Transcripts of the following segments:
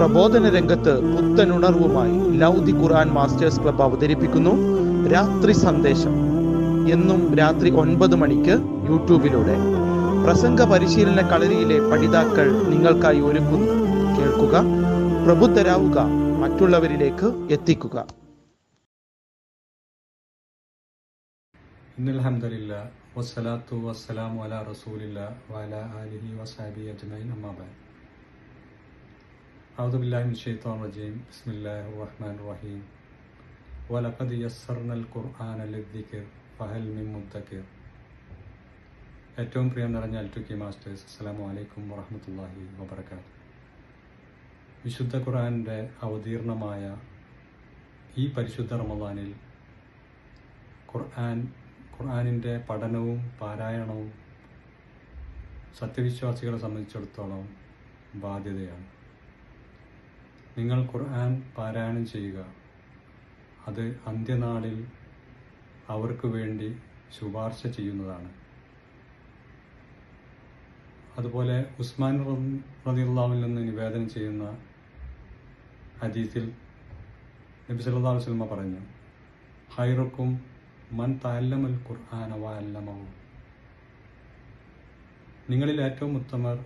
പ്രബോധന രംഗത്ത് പുത്തനുണർവുമായി love the Quran masters club അവതരിപ്പിക്കുന്നു. രാത്രി സന്ദേശം. എന്നും രാത്രി ഒൻപത് മണിക്ക് യൂട്യൂബിലൂടെ. പ്രസംഗ പരിശീലന കളരിയിലെ പഠിതാക്കൾ നിങ്ങൾക്കായി ഒരുക്കുന്നു. കേൾക്കുക പ്രബുദ്ധരാവുക മറ്റുള്ളവരിലേക്ക് എത്തിക്കുക. ഇന്നൽഹംദലില്ല വസ്സലാത്തു വസ്സലാമു അലാ റസൂലില്ല വഅല ആലിഹി വസഹബി അജ്മഈൻ أعوذ بالله من الشيطان الرجيم بسم الله الرحمن الرحيم ولقد يسرنا القرآن للذكر فهل من مدكر ഏറ്റവും പ്രിയം നിറഞ്ഞ അൽറ്റുക്കി മാസ്റ്റേഴ്സ് അസ്സലാമു അലൈക്കും വറഹമത്തല്ലാഹി വബർക്കാത്ത് വിശുദ്ധ ഖുർആൻ്റെ അവതീർണമായ ഈ പരിശുദ്ധ റമദാനിൽ ഖുർആൻ ഖുർആനിൻ്റെ പഠനവും പാരായണവും സത്യവിശ്വാസികളെ സംബന്ധിച്ചിടത്തോളം ബാധ്യതയാണ് നിങ്ങൾ ഖുർആൻ പാരായണം ചെയ്യുക. അത് അന്ത്യനാളിൽ അവർക്ക് വേണ്ടി ശുപാർശ ചെയ്യുന്നതാണ്. അതുപോലെ ഉസ്മാൻ റതിയുള്ളാവിൽ നിന്ന് നിവേദനം ചെയ്യുന്ന ഹദീസിൽ നബി സല്ലാ അലൈഹി വസല്ലമ പറഞ്ഞു ഹൈറുക്കും മൻ തല്ലമൽ ഖുർആന വല്ലമഹു നിങ്ങളിൽ ഏറ്റവും ഉത്തമർ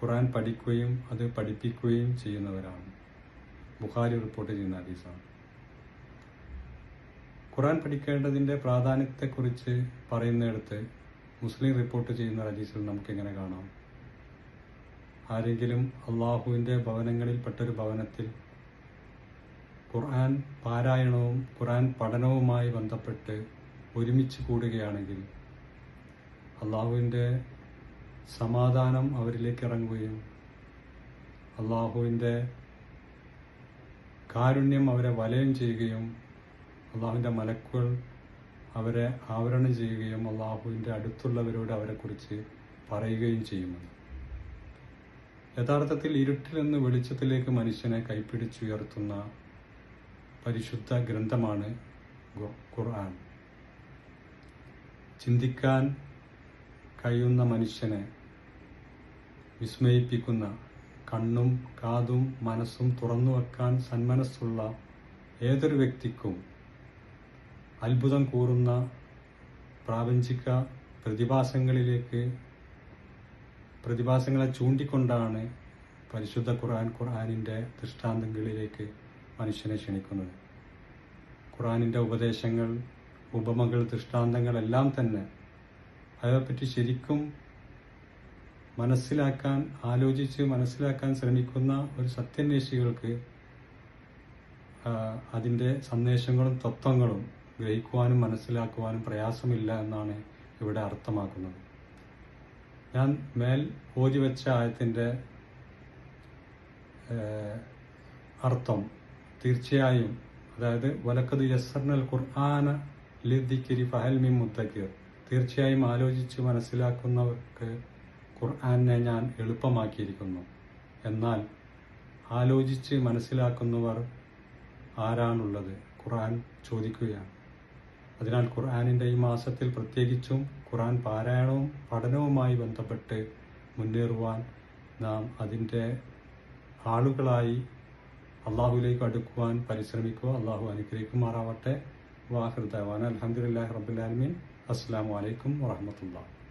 ഖുർആൻ പഠിക്കുകയും അത് പഠിപ്പിക്കുകയും ചെയ്യുന്നവരാണ്. ബുഖാരി റിപ്പോർട്ട് ചെയ്യുന്ന ഹദീസാണ്. ഖുർആൻ പഠിക്കേണ്ടതിന്റെ പ്രാധാന്യത്തെക്കുറിച്ച് പറയുന്നിടത്ത് മുസ്ലിം റിപ്പോർട്ട് ചെയ്യുന്ന ഹദീസിൽ നമുക്കിങ്ങനെ കാണാം. ആരെങ്കിലും അള്ളാഹുവിന്റെ ഭവനങ്ങളിൽപ്പെട്ടൊരു ഭവനത്തിൽ ഖുർആൻ പാരായണവും ഖുർആൻ പഠനവുമായി ബന്ധപ്പെട്ട് ഒരുമിച്ച് കൂടുകയാണെങ്കിൽ അള്ളാഹുവിന്റെ സമാധാനം അവരിലേക്ക് ഇറങ്ങുകയും അള്ളാഹുവിന്റെ കാരുണ്യം അവരെ വലയം ചെയ്യുകയും അള്ളാഹുവിന്റെ മലക്കുകൾ അവരെ ആവരണം ചെയ്യുകയും അള്ളാഹുവിന്റെ അടുത്തുള്ളവരോട് അവരെക്കുറിച്ച് പറയുകയും ചെയ്യുമെന്ന് യഥാർത്ഥത്തിൽ ഇരുട്ടിൽ നിന്ന് വെളിച്ചത്തിലേക്ക് മനുഷ്യനെ കൈപ്പിടിച്ചുയർത്തുന്ന പരിശുദ്ധ ഗ്രന്ഥമാണ് ഖുർആൻ. ചിന്തിക്കാൻ കഴിയുന്ന മനുഷ്യനെ വിസ്മയിപ്പിക്കുന്ന കണ്ണും കാതും മനസ്സും തുറന്നു വെക്കാൻ സന്മനസ്സുള്ള ഏതൊരു വ്യക്തിക്കും അത്ഭുതം കൂറുന്ന പ്രാപഞ്ചിക പ്രതിഭാസങ്ങളിലേക്ക് പ്രതിഭാസങ്ങളെ ചൂണ്ടിക്കൊണ്ടാണ് പരിശുദ്ധ ഖുർആൻ ഖുർആാനിന്റെ ദൃഷ്ടാന്തങ്ങളിലേക്ക് മനുഷ്യനെ ക്ഷണിക്കുന്നത്. ഖുർആാനിന്റെ ഉപദേശങ്ങൾ ഉപമകൾ ദൃഷ്ടാന്തങ്ങളെല്ലാം തന്നെ അതേപ്പറ്റി ശരിക്കും മനസ്സിലാക്കാൻ ആലോചിച്ച് മനസ്സിലാക്കാൻ ശ്രമിക്കുന്ന ഒരു സത്യന്വേഷികൾക്ക് അതിന്റെ സന്ദേശങ്ങളും തത്വങ്ങളും ഗ്രഹിക്കുവാനും മനസ്സിലാക്കുവാനും പ്രയാസമില്ല എന്നാണ് ഇവിടെ അർത്ഥമാക്കുന്നത്. ഞാൻ മേൽ ഓതി വെച്ച ആയത്തിന്റെ അർത്ഥം തീർച്ചയായും അതായത് വലക്കത് യസർണൽ ഖുർആന ലിദ്ദിക്കിരി ഫഹൽ മിൻ മുത്തക്കിർ. തീർച്ചയായും ആലോചിച്ച് മനസ്സിലാക്കുന്നവർക്ക് ഖുർആനെ ഞാൻ എളുപ്പമാക്കിയിരിക്കുന്നു. എന്നാൽ ആലോചിച്ച് മനസ്സിലാക്കുന്നവർ ആരാണുള്ളത്? ഖുർആൻ ചോദിക്കുകയാണ്. അതിനാൽ ഖുർആാനിന്റെ ഈ മാസത്തിൽ പ്രത്യേകിച്ചും ഖുർആൻ പാരായണവും പഠനവുമായി ബന്ധപ്പെട്ട് മുന്നേറുവാൻ നാം അതിന്റെ ആളുകളായി അള്ളാഹുലേക്ക് അടുക്കുവാൻ പരിശ്രമിക്കുക. അള്ളാഹു അനുഗ്രഹിക്കുമാറാവട്ടെ വാഹൃദാൻ അലഹമുല്ലാ റബുലാലമീൻ അസ്സാം വലൈക്കും വാഹമത്തുള്ള